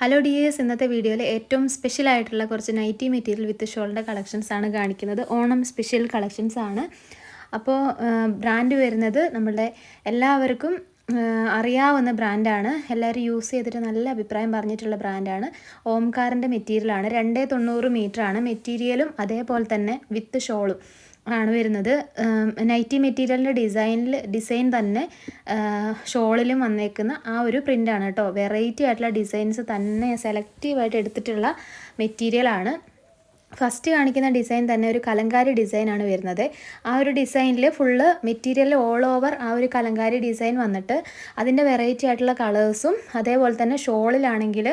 Hello dears ഇന്നത്തെ വീഡിയോയിൽ ഏറ്റവും സ്പെഷ്യൽ ആയിട്ടുള്ള കുറച്ച് നൈറ്റി മെറ്റീരിയൽ വിത്ത് ഷോളിന്റെ കളക്ഷൻസ് ആണ് കാണിക്കുന്നത്. ഓണം സ്പെഷ്യൽ കളക്ഷൻസ് ആണ്. അപ്പോൾ ബ്രാൻഡ് വരുന്നത് നമ്മളുടെ എല്ലാവർക്കും അറിയാവുന്ന ബ്രാൻഡാണ് എല്ലാവരും യൂസ് ചെയ്തിട്ട് നല്ല അഭിപ്രായം പറഞ്ഞിട്ടുള്ള ബ്രാൻഡാണ് ഓംകാറിന്റെ മെറ്റീരിയലാണ് രണ്ടേ തൊണ്ണൂറ് മീറ്ററാണ് മെറ്റീരിയലും അതേപോലെ തന്നെ വിത്ത് ഷോളും ആണ് വരുന്നത്. നൈറ്റി മെറ്റീരിയലിന്റെ ഡിസൈനിൽ ഡിസൈൻ തന്നെ ഷോളിലും വന്നേക്കുന്ന ആ ഒരു പ്രിന്റാണ് കേട്ടോ. വെറൈറ്റി ആയിട്ടുള്ള ഡിസൈൻസ് തന്നെ സെലക്റ്റീവായിട്ട് എടുത്തിട്ടുള്ള മെറ്റീരിയലാണ് ഫസ്റ്റ് കാണിക്കുന്ന ഡിസൈൻ തന്നെ ഒരു കലങ്കാരി ഡിസൈനാണ് വരുന്നത്. ആ ഒരു ഡിസൈനിൽ ഫുള്ള് മെറ്റീരിയൽ ഓൾ ഓവർ ആ ഒരു കലങ്കാരി ഡിസൈൻ വന്നിട്ട് അതിന്റെ വെറൈറ്റി ആയിട്ടുള്ള കളേഴ്സും അതേപോലെ തന്നെ ഷോളിലാണെങ്കിൽ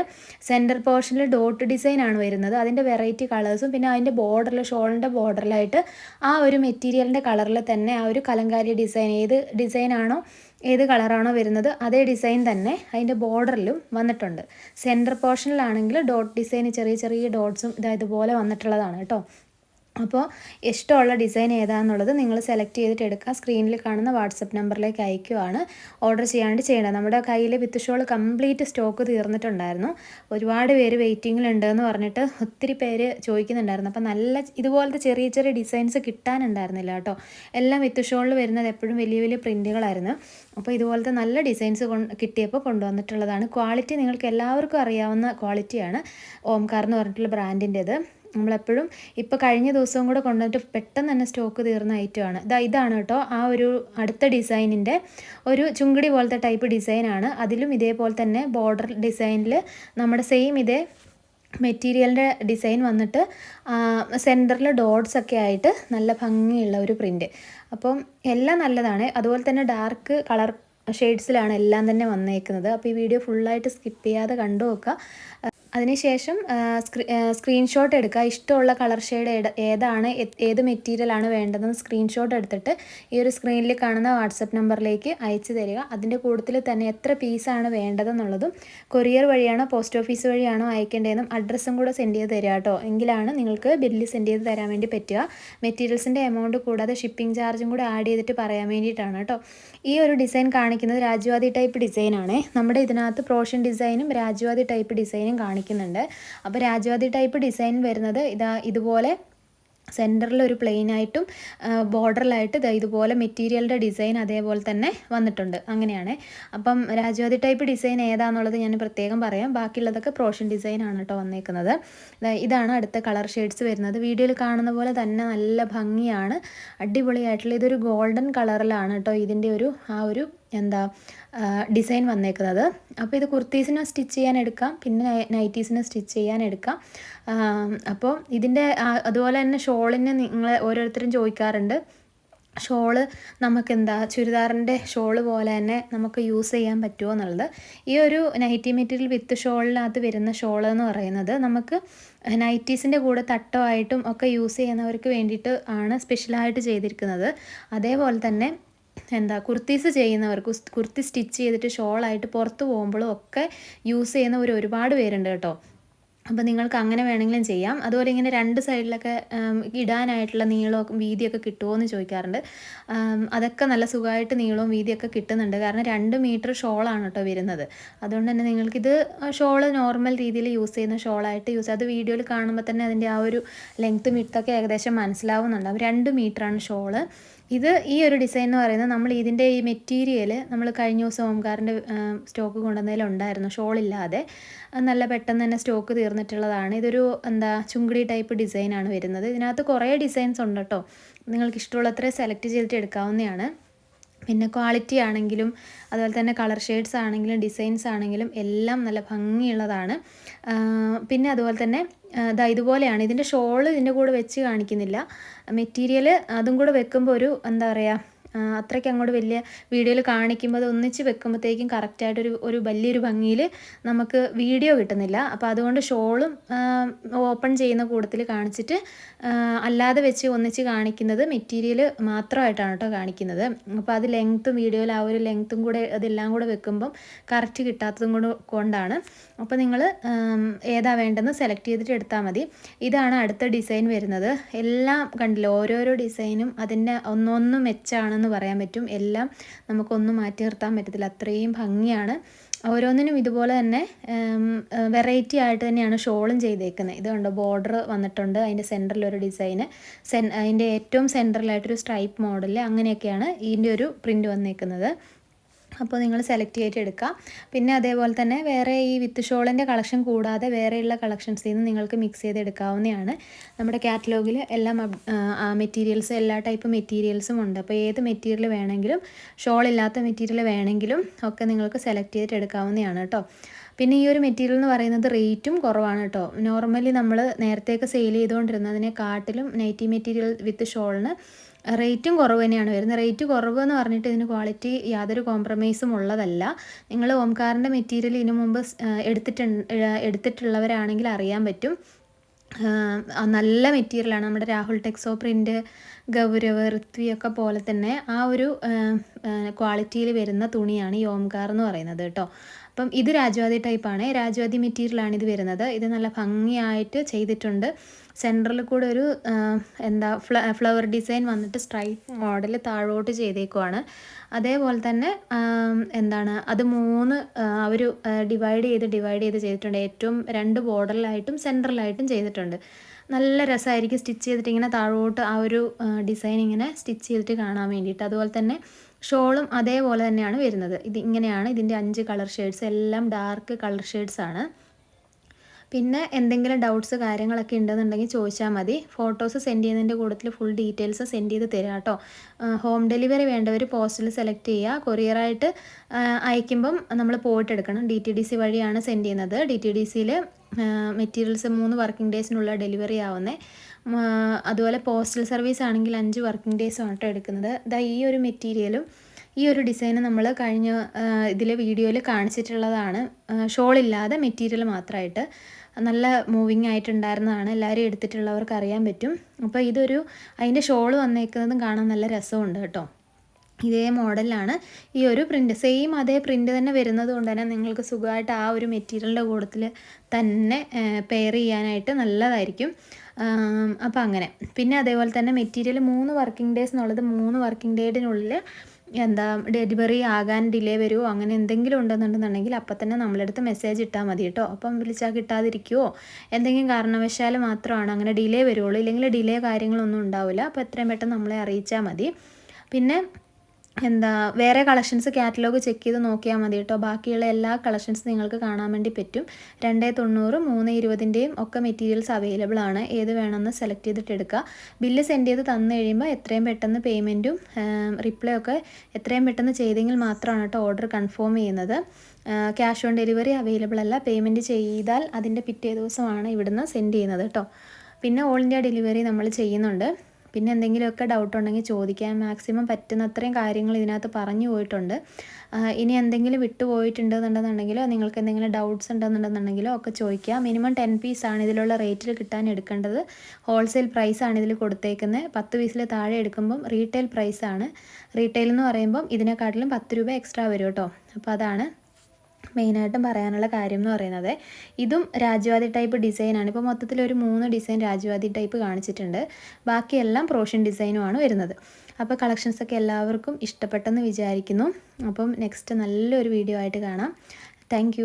സെന്റർ പോർഷനിൽ ഡോട്ട് ഡിസൈനാണ് വരുന്നത്. അതിന്റെ വെറൈറ്റി കളേഴ്സും പിന്നെ അതിന്റെ ബോർഡറിൽ ഷോളിന്റെ ബോർഡറിലായിട്ട് ആ ഒരു മെറ്റീരിയലിന്റെ കളറിൽ തന്നെ ആ ഒരു കലങ്കാരി ഡിസൈൻ ഏത് ഡിസൈനാണോ ഏത് കളറാണോ വരുന്നത് അതേ ഡിസൈൻ തന്നെ അതിന്റെ ബോർഡറിലും വന്നിട്ടുണ്ട്. സെന്റർ പോർഷനിലാണെങ്കിൽ ഡോട്ട് ഡിസൈൻ ചെറിയ ചെറിയ ഡോട്ട്സും ഇതാ ഇതുപോലെ വന്നിട്ടുള്ളതാണ് കേട്ടോ. അപ്പോൾ ഇഷ്ടമുള്ള ഡിസൈൻ ഏതാണെന്നുള്ളത് നിങ്ങൾ സെലക്ട് ചെയ്തിട്ട് എടുക്കുക. സ്ക്രീനിൽ കാണുന്ന വാട്സപ്പ് നമ്പറിലേക്ക് അയക്കുവാണ് ഓർഡർ ചെയ്യാണ്ട് ചെയ്യേണ്ടത് നമ്മുടെ കയ്യിൽ വിത്ത് ഷോൾ കംപ്ലീറ്റ് സ്റ്റോക്ക് തീർന്നിട്ടുണ്ടായിരുന്നു. ഒരുപാട് പേര് വെയ്റ്റിങ്ങിലുണ്ട് എന്ന് പറഞ്ഞിട്ട് ഒത്തിരി പേര് ചോദിക്കുന്നുണ്ടായിരുന്നു. അപ്പോൾ നല്ല ഇതുപോലത്തെ ചെറിയ ചെറിയ ഡിസൈൻസ് കിട്ടാനുണ്ടായിരുന്നില്ല കേട്ടോ. എല്ലാം വിത്ത് ഷോളിൽ വരുന്നത് എപ്പോഴും വലിയ വലിയ പ്രിന്റുകളായിരുന്നു അപ്പോൾ ഇതുപോലത്തെ നല്ല ഡിസൈൻസ് കിട്ടിയപ്പോൾ കൊണ്ടുവന്നിട്ടുള്ളതാണ്. ക്വാളിറ്റി നിങ്ങൾക്ക് എല്ലാവർക്കും അറിയാവുന്ന ക്വാളിറ്റിയാണ്. ഓംകാർ എന്ന് പറഞ്ഞിട്ടുള്ള ബ്രാൻഡിന്റെത്. നമ്മളെപ്പോഴും ഇപ്പോൾ കഴിഞ്ഞ ദിവസവും കൂടെ കൊണ്ടുവന്നിട്ട് പെട്ടെന്ന് തന്നെ സ്റ്റോക്ക് തീർന്ന ഐറ്റമാണ് ഇതാ ഇതാണ് കേട്ടോ. ആ ഒരു അടുത്ത ഡിസൈനിന്റെ ഒരു ചുങ്കടി പോലത്തെ ടൈപ്പ് ഡിസൈനാണ് അതിലും ഇതേപോലെ തന്നെ ബോർഡർ ഡിസൈനിൽ നമ്മുടെ സെയിം ഇതേ മെറ്റീരിയലിന്റെ ഡിസൈൻ വന്നിട്ട് സെന്ററിൽ ഡോട്ട്സ് ഒക്കെ ആയിട്ട് നല്ല ഭംഗിയുള്ള ഒരു പ്രിന്റ് അപ്പം എല്ലാം നല്ലതാണ്. അതുപോലെ തന്നെ ഡാർക്ക് കളർ ഷെയ്ഡ്സിലാണ് എല്ലാം തന്നെ വന്നേക്കുന്നത്. അപ്പോൾ ഈ വീഡിയോ ഫുള്ളായിട്ട് സ്കിപ്പ് ചെയ്യാതെ കണ്ടു നോക്കുക. അതിനുശേഷം സ്ക്രീ സ്ക്രീൻഷോട്ട് എടുക്കുക. ഇഷ്ടമുള്ള കളർ ഷെയ്ഡ് ഏതാണ് ഏത് മെറ്റീരിയലാണ് വേണ്ടതെന്ന് സ്ക്രീൻഷോട്ട് എടുത്തിട്ട് ഈ ഒരു സ്ക്രീനിൽ കാണുന്ന വാട്സപ്പ് നമ്പറിലേക്ക് അയച്ചു തരിക. അതിന്റെ കൂട്ടത്തിൽ തന്നെ എത്ര പീസാണ് വേണ്ടതെന്നുള്ളതും കൊറിയർ വഴിയാണോ പോസ്റ്റ് ഓഫീസ് വഴിയാണോ അയക്കേണ്ടതെന്നും അഡ്രസ്സും കൂടെ സെൻഡ് ചെയ്ത് തരിക കേട്ടോ. എങ്കിലാണ് നിങ്ങൾക്ക് ബില്ല് സെൻഡ് ചെയ്ത് തരാൻ വേണ്ടി പറ്റുക. മെറ്റീരിയൽസിന്റെ എമൗണ്ട് കൂടാതെ ഷിപ്പിംഗ് ചാർജും കൂടെ ആഡ് ചെയ്തിട്ട് പറയാൻ വേണ്ടിയിട്ടാണ് കേട്ടോ. ഈ ഒരു ഡിസൈൻ കാണിക്കുന്നത് രാജ്യവാദി ടൈപ്പ് ഡിസൈനാണ് നമ്മുടെ ഇതിനകത്ത് പ്രോഷൻ ഡിസൈനും രാജ്യവാദി ടൈപ്പ് ഡിസൈനും കാണിക്കുന്നുണ്ട്. അപ്പോൾ രാജവാദി ടൈപ്പ് ഡിസൈൻ വരുന്നത് ഇതാ ഇതുപോലെ സെന്ററിൽ ഒരു പ്ലെയിൻ ആയിട്ടും ബോർഡറിലായിട്ട് ഇതാ ഇതുപോലെ മെറ്റീരിയലിന്റെ ഡിസൈൻ അതേപോലെ തന്നെ വന്നിട്ടുണ്ട്. അങ്ങനെയാണ്. അപ്പം രാജവാദി ടൈപ്പ് ഡിസൈൻ ഏതാണെന്നുള്ളത് ഞാൻ പ്രത്യേകം പറയാം. ബാക്കിയുള്ളതൊക്കെ പ്രോഷൻ ഡിസൈൻ ആണ് കേട്ടോ വന്നേക്കുന്നത്. ഇതാണ് അടുത്ത കളർ ഷെയ്ഡ്സ് വരുന്നത്. വീഡിയോയിൽ കാണുന്ന പോലെ തന്നെ നല്ല ഭംഗിയാണ്. അടിപൊളിയായിട്ടുള്ള ഇതൊരു ഗോൾഡൻ കളറിലാണ് കേട്ടോ ഇതിന്റെ ഒരു ആ ഒരു എന്താ ഡിസൈൻ വന്നേക്കുന്നത്. അപ്പോൾ ഇത് കുർത്തീസിന് സ്റ്റിച്ച് ചെയ്യാൻ എടുക്കാം പിന്നെ നൈറ്റീസിന് സ്റ്റിച്ച് ചെയ്യാൻ എടുക്കാം അപ്പോൾ ഇതിന്റെ അതുപോലെ തന്നെ ഷോളിന് നിങ്ങൾ ഓരോരുത്തരും ചോദിക്കാറുണ്ട്. ഷോൾ നമുക്ക് എന്താ ചുരിദാറിന്റെ ഷോൾ പോലെ തന്നെ നമുക്ക് യൂസ് ചെയ്യാൻ പറ്റുമോ എന്നുള്ളത്. ഈ ഒരു നൈറ്റി മെറ്റീരിയൽ വിത്ത് ഷോളിനകത്ത് വരുന്ന ഷോൾ എന്ന് പറയുന്നത് നമുക്ക് നൈറ്റീസിന്റെ കൂടെ തട്ടമായിട്ടും ഒക്കെ യൂസ് ചെയ്യുന്നവർക്ക് വേണ്ടിയിട്ട് ആണ് സ്പെഷ്യലായിട്ട് ചെയ്തിരിക്കുന്നത്. അതേപോലെ തന്നെ എന്താ കുർത്തീസ് ചെയ്യുന്നവർക്ക് കുർത്തി സ്റ്റിച്ച് ചെയ്തിട്ട് ഷോളായിട്ട് പുറത്ത് പോകുമ്പോഴും ഒക്കെ യൂസ് ചെയ്യുന്നവർ ഒരുപാട് പേരുണ്ട് കേട്ടോ. അപ്പോൾ നിങ്ങൾക്ക് അങ്ങനെ വേണമെങ്കിലും ചെയ്യാം. അതുപോലെ ഇങ്ങനെ രണ്ട് സൈഡിലൊക്കെ ഇടാനായിട്ടുള്ള നീളമൊക്കെ വീതിയൊക്കെ കിട്ടുമോ എന്ന് ചോദിക്കാറുണ്ട്. അതൊക്കെ നല്ല സുഖമായിട്ട് നീളവും വീതിയൊക്കെ കിട്ടുന്നുണ്ട്. കാരണം രണ്ട് മീറ്റർ ഷോളാണ് കേട്ടോ വരുന്നത്. അതുകൊണ്ട് തന്നെ നിങ്ങൾക്കിത് ഷോൾ നോർമൽ രീതിയിൽ യൂസ് ചെയ്യുന്ന ഷോളായിട്ട് യൂസ് അത് വീഡിയോയിൽ കാണുമ്പോൾ തന്നെ അതിന്റെ ആ ഒരു ലെങ്ത്തും മിട്ടൊക്കെ ഏകദേശം മനസ്സിലാവുന്നുണ്ടാവും രണ്ട് മീറ്ററാണ് ഷോൾ. ഇത് ഈ ഒരു ഡിസൈൻ എന്ന് പറയുന്നത് നമ്മൾ ഇതിന്റെ ഈ മെറ്റീരിയൽ നമ്മൾ കഴിഞ്ഞ ദിവസം ഓംകാറിന്റെ സ്റ്റോക്ക് കൊണ്ടുവന്നതിലുണ്ടായിരുന്നു ഷോൾ ഇല്ലാതെ. നല്ല പെട്ടെന്ന് തന്നെ സ്റ്റോക്ക് തീർന്നിട്ടുള്ളതാണ്. ഇതൊരു എന്താ ചുങ്കിടി ടൈപ്പ് ഡിസൈനാണ് വരുന്നത്. ഇതിനകത്ത് കുറേ ഡിസൈൻസ് ഉണ്ട് കേട്ടോ നിങ്ങൾക്ക് ഇഷ്ടമുള്ളത്ര സെലക്ട് ചെയ്തിട്ട് എടുക്കാവുന്നതാണ്. പിന്നെ ക്വാളിറ്റി ആണെങ്കിലും അതുപോലെ തന്നെ കളർ ഷെയ്ഡ്സ് ആണെങ്കിലും ഡിസൈൻസ് ആണെങ്കിലും എല്ലാം നല്ല ഭംഗിയുള്ളതാണ്. പിന്നെ അതുപോലെ തന്നെ ദാ ഇതുപോലെയാണ്. ഇതിന്റെ ഷോൾ ഇതിന്റെ കൂടെ വെച്ച് കാണിക്കുന്നില്ല. മെറ്റീരിയൽ അതും കൂടെ വെക്കുമ്പോൾ ഒരു എന്താ പറയുക അത്രയ്ക്ക് അങ്ങോട്ട് വലിയ വീഡിയോയിൽ കാണിക്കുമ്പോൾ അത് ഒന്നിച്ച് വെക്കുമ്പോഴത്തേക്കും കറക്റ്റായിട്ടൊരു ഒരു വലിയൊരു ഭംഗിയിൽ നമുക്ക് വീഡിയോ കിട്ടുന്നില്ല. അപ്പോൾ അതുകൊണ്ട് ഷോളും ഓപ്പൺ ചെയ്യുന്ന കൂട്ടത്തിൽ കാണിച്ചിട്ട് അല്ലാതെ വെച്ച് ഒന്നിച്ച് കാണിക്കുന്നത് മെറ്റീരിയൽ മാത്രമായിട്ടാണ് കേട്ടോ കാണിക്കുന്നത്. അപ്പോൾ അത് ലെങ്ത്തും വീഡിയോയിൽ ആ ഒരു ലെങ്ത്തും കൂടെ അതെല്ലാം കൂടെ വെക്കുമ്പം കറക്റ്റ് കിട്ടാത്തതും കൂടെ കൊണ്ടാണ്. അപ്പോൾ നിങ്ങൾ ഏതാ വേണ്ടെന്ന് സെലക്ട് ചെയ്തിട്ട് എടുത്താൽ മതി. ഇതാണ് അടുത്ത ഡിസൈൻ വരുന്നത്. എല്ലാം കണ്ടില്ല ഓരോരോ ഡിസൈനും അതിന്റെ ഒന്നൊന്നും മെച്ചാണെന്ന് പറയാൻ പറ്റും. എല്ലാം നമുക്കൊന്നും മാറ്റി നിർത്താൻ പറ്റത്തില്ല. അത്രയും ഭംഗിയാണ്. ഓരോന്നിനും ഇതുപോലെ തന്നെ വെറൈറ്റി ആയിട്ട് തന്നെയാണ് ഷോളും ചെയ്തേക്കുന്നത് ഇത് കണ്ടോ ബോർഡർ വന്നിട്ടുണ്ട്. അതിന്റെ സെന്ററിൽ ഒരു ഡിസൈന് സെൻ അതിന്റെ ഏറ്റവും സെന്ററിലായിട്ടൊരു സ്ട്രൈപ്പ് മോഡൽ അങ്ങനെയൊക്കെയാണ് ഇതിന്റെ ഒരു പ്രിന്റ് വന്നേക്കുന്നത്. അപ്പോൾ നിങ്ങൾ സെലക്ട് ചെയ്തിട്ട് എടുക്കുക പിന്നെ അതേപോലെ തന്നെ വേറെ ഈ വിത്ത് ഷോളിന്റെ കളക്ഷൻ കൂടാതെ വേറെയുള്ള കളക്ഷൻസിൽ നിന്ന് നിങ്ങൾക്ക് മിക്സ് ചെയ്ത് എടുക്കാവുന്നതാണ്. നമ്മുടെ കാറ്റലോഗിൽ എല്ലാം മെറ്റീരിയൽസ് എല്ലാ ടൈപ്പ് മെറ്റീരിയൽസും ഉണ്ട്. അപ്പോൾ ഏത് മെറ്റീരിയൽ വേണമെങ്കിലും ഷോൾ ഇല്ലാത്ത മെറ്റീരിയൽ വേണമെങ്കിലും ഒക്കെ നിങ്ങൾക്ക് സെലക്ട് ചെയ്തിട്ട് എടുക്കാവുന്നതാണ് കേട്ടോ. പിന്നെ ഈ ഒരു മെറ്റീരിയൽ എന്ന് പറയുന്നത് റേറ്റും കുറവാണ് കേട്ടോ. നോർമലി നമ്മൾ നേരത്തെയൊക്കെ സെയിൽ ചെയ്തുകൊണ്ടിരുന്നതിനെക്കാട്ടിലും നൈറ്റി മെറ്റീരിയൽ വിത്ത് ഷോളിന് റേറ്റും കുറവ് തന്നെയാണ് വരുന്നത്. റേറ്റ് കുറവ് എന്ന് പറഞ്ഞിട്ട് ഇതിന് ക്വാളിറ്റി യാതൊരു കോംപ്രമൈസും ഉള്ളതല്ല. നിങ്ങൾ ഓംകാറിന്റെ മെറ്റീരിയൽ ഇതിനു മുമ്പ് എടുത്തിട്ടുണ്ട് എടുത്തിട്ടുള്ളവരാണെങ്കിൽ അറിയാൻ പറ്റും. നല്ല മെറ്റീരിയലാണ് നമ്മുടെ രാഹുൽ ടെക്സോ പ്രിന്റ് ഗൗരവ് ഋത്വിയൊക്കെ പോലെ തന്നെ ആ ഒരു ക്വാളിറ്റിയിൽ വരുന്ന തുണിയാണ് ഈ ഓംകാർ എന്ന് പറയുന്നത് കേട്ടോ. അപ്പം ഇത് രാജവാദി ടൈപ്പാണ്. രാജവാദി മെറ്റീരിയലാണ് ഇത് വരുന്നത്. ഇത് നല്ല ഭംഗിയായിട്ട് ചെയ്തിട്ടുണ്ട്. സെന്ററിൽ കൂടെ ഒരു എന്താ ഫ്ലവർ ഡിസൈൻ വന്നിട്ട് സ്ട്രൈറ്റ് മോഡൽ താഴോട്ട് ചെയ്തേക്കുവാണ്. അതേപോലെ തന്നെ എന്താണ് അത് മൂന്ന് അവർ ഡിവൈഡ് ചെയ്ത് ഡിവൈഡ് ചെയ്ത് ചെയ്തിട്ടുണ്ട്. ഏറ്റവും രണ്ട് ബോർഡറിലായിട്ടും സെന്ററിലായിട്ടും ചെയ്തിട്ടുണ്ട്. നല്ല രസമായിരിക്കും സ്റ്റിച്ച് ചെയ്തിട്ട് ഇങ്ങനെ താഴോട്ട് ആ ഒരു ഡിസൈൻ ഇങ്ങനെ സ്റ്റിച്ച് ചെയ്തിട്ട് കാണാൻ വേണ്ടിയിട്ട്. അതുപോലെ തന്നെ ഷോളും അതേപോലെ തന്നെയാണ് വരുന്നത്. ഇത് ഇങ്ങനെയാണ്. ഇതിന്റെ അഞ്ച് കളർ ഷെയ്ഡ്സ് എല്ലാം ഡാർക്ക് കളർ ഷെയ്ഡ്സ് ആണ്. പിന്നെ എന്തെങ്കിലും ഡൗട്ട്സ് കാര്യങ്ങളൊക്കെ ഉണ്ടെന്നുണ്ടെങ്കിൽ ചോദിച്ചാൽ മതി. ഫോട്ടോസ് സെൻഡ് ചെയ്യുന്നതിന്റെ കൂട്ടത്തിൽ ഫുൾ ഡീറ്റെയിൽസ് സെൻഡ് ചെയ്ത് തരാം കേട്ടോ. ഹോം ഡെലിവറി വേണ്ടവർ പോസ്റ്റിൽ സെലക്ട് ചെയ്യുക. കൊറിയറായിട്ട് അയക്കുമ്പം നമ്മൾ പോയിട്ട് എടുക്കണം ഡി ടി ഡി സി വഴിയാണ് സെൻഡ് ചെയ്യുന്നത്. ഡി ടി ഡി സിയിൽ മെറ്റീരിയൽസ് മൂന്ന് വർക്കിംഗ് ഡേയ്സിനുള്ള ഡെലിവറി ആവുന്നത് അതുപോലെ പോസ്റ്റൽ സർവീസ് ആണെങ്കിൽ അഞ്ച് വർക്കിംഗ് ഡേയ്സ് ആട്ടോ എടുക്കുന്നത്. ഇതാ ഈ ഒരു മെറ്റീരിയലും ഈ ഒരു ഡിസൈനും നമ്മൾ കഴിഞ്ഞ ഇതിലെ വീഡിയോയിൽ കാണിച്ചിട്ടുള്ളതാണ്. ഷോൾ ഇല്ലാതെ മെറ്റീരിയൽ മാത്രമായിട്ട് നല്ല മൂവിങ് ആയിട്ടുണ്ടായിരുന്നതാണ്. എല്ലാവരും എടുത്തിട്ടുള്ളവർക്ക് അറിയാൻ പറ്റും. അപ്പോൾ ഇതൊരു അതിന്റെ ഷോൾ വന്നേക്കുന്നതും കാണാൻ നല്ല രസമുണ്ട് കേട്ടോ. ഇതേ മോഡലാണ് ഈ ഒരു പ്രിന്റ് സെയിം അതേ പ്രിന്റ് തന്നെ വരുന്നത് കൊണ്ട് തന്നെ നിങ്ങൾക്ക് സുഖമായിട്ട് ആ ഒരു മെറ്റീരിയലിന്റെ കൂടത്തിൽ തന്നെ പെയർ ചെയ്യാനായിട്ട് നല്ലതായിരിക്കും. അപ്പോൾ അങ്ങനെ. പിന്നെ അതേപോലെ തന്നെ മെറ്റീരിയൽ മൂന്ന് വർക്കിംഗ് ഡേയ്സ് എന്നുള്ളത് മൂന്ന് വർക്കിംഗ് ഡേയ്ഡിനുള്ളിൽ എന്താ ഡെലിവറി ആകാൻ ഡിലേ വരുമോ അങ്ങനെ എന്തെങ്കിലും ഉണ്ടെന്നുണ്ടെന്നുണ്ടെങ്കിൽ അപ്പം തന്നെ നമ്മളടുത്ത് മെസ്സേജ് ഇട്ടാൽ മതി കേട്ടോ. അപ്പം വിളിച്ചാൽ കിട്ടാതിരിക്കുമോ എന്തെങ്കിലും കാരണവശാൽ മാത്രമാണ് അങ്ങനെ ഡിലേ വരുള്ളൂ ഇല്ലെങ്കിൽ ഡിലേ കാര്യങ്ങളൊന്നും ഉണ്ടാവില്ല. അപ്പോൾ എത്രയും പെട്ടെന്ന് നമ്മളെ അറിയിച്ചാൽ മതി. പിന്നെ എന്താ വേറെ കളക്ഷൻസ് കാറ്റലോഗ് ചെക്ക് ചെയ്ത് നോക്കിയാൽ മതി കേട്ടോ ബാക്കിയുള്ള എല്ലാ കളക്ഷൻസ് നിങ്ങൾക്ക് കാണാൻ വേണ്ടി പറ്റും. രണ്ടേ തൊണ്ണൂറ് മൂന്ന് ഇരുപതിന്റെയും ഒക്കെ മെറ്റീരിയൽസ് അവൈലബിൾ ആണ്. ഏത് വേണമെന്ന് സെലക്ട് ചെയ്തിട്ട് എടുക്കുക. ബില്ല് സെൻഡ് ചെയ്ത് തന്നു കഴിയുമ്പോൾ എത്രയും പെട്ടെന്ന് പേയ്മെന്റും റിപ്ലൈ ഒക്കെ എത്രയും പെട്ടെന്ന് ചെയ്തെങ്കിൽ മാത്രമാണ് കേട്ടോ ഓർഡർ കൺഫേം ചെയ്യുന്നത്. ക്യാഷ് ഓൺ ഡെലിവറി അവൈലബിൾ അല്ല. പേയ്മെന്റ് ചെയ്താൽ അതിന്റെ പിറ്റേ ദിവസമാണ് ഇവിടുന്ന് സെൻഡ് ചെയ്യുന്നത് കേട്ടോ പിന്നെ ഓൾ ഇന്ത്യ ഡെലിവറി നമ്മൾ ചെയ്യുന്നുണ്ട്. പിന്നെ എന്തെങ്കിലുമൊക്കെ ഡൗട്ട് ഉണ്ടെങ്കിൽ ചോദിക്കാൻ മാക്സിമം പറ്റുന്ന അത്രയും കാര്യങ്ങൾ ഇതിനകത്ത് പറഞ്ഞു പോയിട്ടുണ്ട്. ഇനി എന്തെങ്കിലും വിട്ടുപോയിട്ടുണ്ടെന്നുണ്ടെന്നുണ്ടെങ്കിലോ നിങ്ങൾക്ക് എന്തെങ്കിലും ഡൗട്ട്സ് ഉണ്ടെന്നുണ്ടെന്നുണ്ടെങ്കിലോ ഒക്കെ ചോദിക്കുക മിനിമം ടെൻ ആണ് ഇതിലുള്ള റേറ്റിൽ കിട്ടാൻ എടുക്കേണ്ടത്. ഹോൾസെയിൽ പ്രൈസാണ് ഇതിൽ കൊടുത്തേക്കുന്നത് പത്ത് പീസിൽ താഴെ എടുക്കുമ്പം റീറ്റെയിൽ പ്രൈസാണ് റീറ്റെയിൽ എന്ന് പറയുമ്പം ഇതിനെക്കാട്ടിലും പത്ത് രൂപ എക്സ്ട്രാ വരും കേട്ടോ. അപ്പോൾ അതാണ് മെയിനായിട്ടും പറയാനുള്ള കാര്യം എന്ന് പറയുന്നത്. ഇതും രാജവാദി ടൈപ്പ് ഡിസൈനാണ്. ഇപ്പോൾ മൊത്തത്തിൽ ഒരു മൂന്ന് ഡിസൈൻ രാജവാദി ടൈപ്പ് കാണിച്ചിട്ടുണ്ട്. ബാക്കിയെല്ലാം പ്രോഷൻ ഡിസൈനുമാണ് വരുന്നത്. അപ്പോൾ കളക്ഷൻസൊക്കെ എല്ലാവർക്കും ഇഷ്ടപ്പെട്ടെന്ന് വിചാരിക്കുന്നു. അപ്പം നെക്സ്റ്റ് നല്ലൊരു വീഡിയോ ആയിട്ട് കാണാം. താങ്ക്